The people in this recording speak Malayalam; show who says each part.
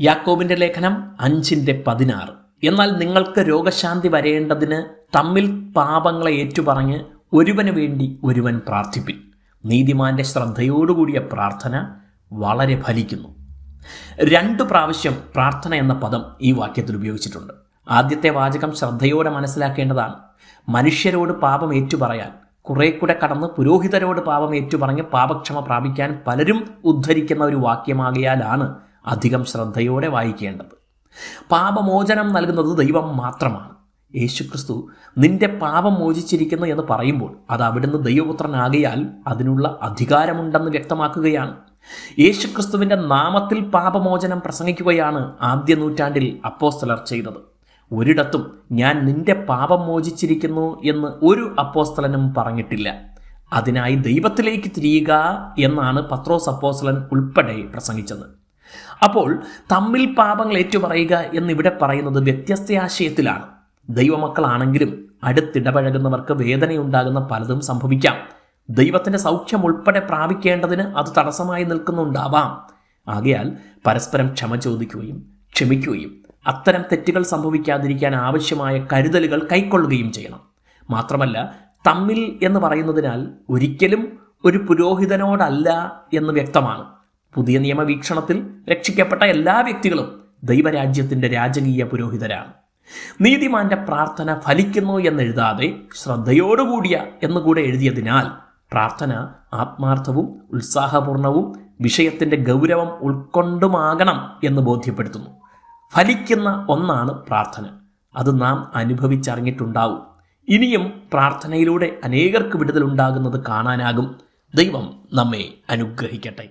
Speaker 1: യാക്കോബിന്റെ ലേഖനം അഞ്ചിന്റെ പതിനാറ്. എന്നാൽ നിങ്ങൾക്ക് രോഗശാന്തി വരേണ്ടതിന് തമ്മിൽ പാപങ്ങളെ ഏറ്റുപറഞ്ഞ് ഒരുവന് വേണ്ടി ഒരുവൻ പ്രാർത്ഥിപ്പിൻ. നീതിമാന്റെ ശ്രദ്ധയോടുകൂടിയ പ്രാർത്ഥന വളരെ ഫലിക്കുന്നു. രണ്ട് പ്രാവശ്യം പ്രാർത്ഥന എന്ന പദം ഈ വാക്യത്തിൽ ഉപയോഗിച്ചിട്ടുണ്ട്. ആദ്യത്തെ വാചകം ശ്രദ്ധയോടെ മനസ്സിലാക്കേണ്ടതാണ്. മനുഷ്യരോട് പാപം ഏറ്റുപറയാൻ കുറെ കൂടെ കടന്ന് പുരോഹിതരോട് പാപം ഏറ്റുപറഞ്ഞ് പാപക്ഷമ പ്രാപിക്കാൻ പലരും ഉദ്ധരിക്കുന്ന ഒരു വാക്യമാകിയാലാണ് അധികം ശ്രദ്ധയോടെ വായിക്കേണ്ടത്. പാപമോചനം നൽകുന്നത് ദൈവം മാത്രമാണ്. യേശുക്രിസ്തു നിന്റെ പാപം മോചിച്ചിരിക്കുന്നു എന്ന് പറയുമ്പോൾ അത് അവിടുന്ന് ദൈവപുത്രനാകിയാൽ അതിനുള്ള അധികാരമുണ്ടെന്ന് വ്യക്തമാക്കുകയാണ്. യേശുക്രിസ്തുവിന്റെ നാമത്തിൽ പാപമോചനം പ്രസംഗിക്കുകയാണ് ആദ്യ നൂറ്റാണ്ടിൽ അപ്പോസ്തലർ ചെയ്തത്. ഒരിടത്തും ഞാൻ നിന്റെ പാപം മോചിച്ചിരിക്കുന്നു എന്ന് ഒരു അപ്പോസ്തലനും പറഞ്ഞിട്ടില്ല. അതിനായി ദൈവത്തിലേക്ക് തിരിയുക എന്നാണ് പത്രോസ് അപ്പോസ്തലൻ ഉൾപ്പെടെ പ്രസംഗിച്ചത്. അപ്പോൾ തമ്മിൽ പാപങ്ങൾ ഏറ്റുപറയുക എന്നിവിടെ പറയുന്നത് വ്യത്യസ്ത ആശയത്തിലാണ് ദൈവമക്കളാണെങ്കിലും അടുത്തിടപഴകുന്നവർക്ക് വേദനയുണ്ടാകുന്ന പലതും സംഭവിക്കാം. ദൈവത്തിന്റെ സൗഖ്യം ഉൾപ്പെടെ പ്രാപിക്കേണ്ടതിന് അത് തടസ്സമായി നിൽക്കുന്നുണ്ടാവാം. ആകയാൽ പരസ്പരം ക്ഷമ ചോദിക്കുകയും ക്ഷമിക്കുകയും അത്തരം തെറ്റുകൾ സംഭവിക്കാതിരിക്കാൻ ആവശ്യമായ കരുതലുകൾ കൈക്കൊള്ളുകയും ചെയ്യണം. മാത്രമല്ല തമ്മിൽ എന്ന് പറയുന്നതിനാൽ ഒരിക്കലും ഒരു പുരോഹിതനോടല്ല എന്ന് വ്യക്തമാണ്. പുതിയ നിയമവീക്ഷണത്തിൽ രക്ഷിക്കപ്പെട്ട എല്ലാ വ്യക്തികളും ദൈവരാജ്യത്തിന്റെ രാജകീയ പുരോഹിതരാണ്. നീതിമാന്റെ പ്രാർത്ഥന ഫലിക്കുന്നു എന്നെഴുതാതെ ശ്രദ്ധയോടുകൂടിയ എന്നുകൂടെ എഴുതിയതിനാൽ പ്രാർത്ഥന ആത്മാർത്ഥവും ഉത്സാഹപൂർണവും വിഷയത്തിന്റെ ഗൗരവം ഉൾക്കൊണ്ടുമാകണം എന്ന് ബോധ്യപ്പെടുത്തുന്നു. ഫലിക്കുന്ന ഒന്നാണ് പ്രാർത്ഥന. അത് നാം അനുഭവിച്ചറിഞ്ഞിട്ടുണ്ടാവും. ഇനിയും പ്രാർത്ഥനയിലൂടെ അനേകർക്ക് വിടുതലുണ്ടാകുന്നത് കാണാനാകും. ദൈവം നമ്മെ അനുഗ്രഹിക്കട്ടെ.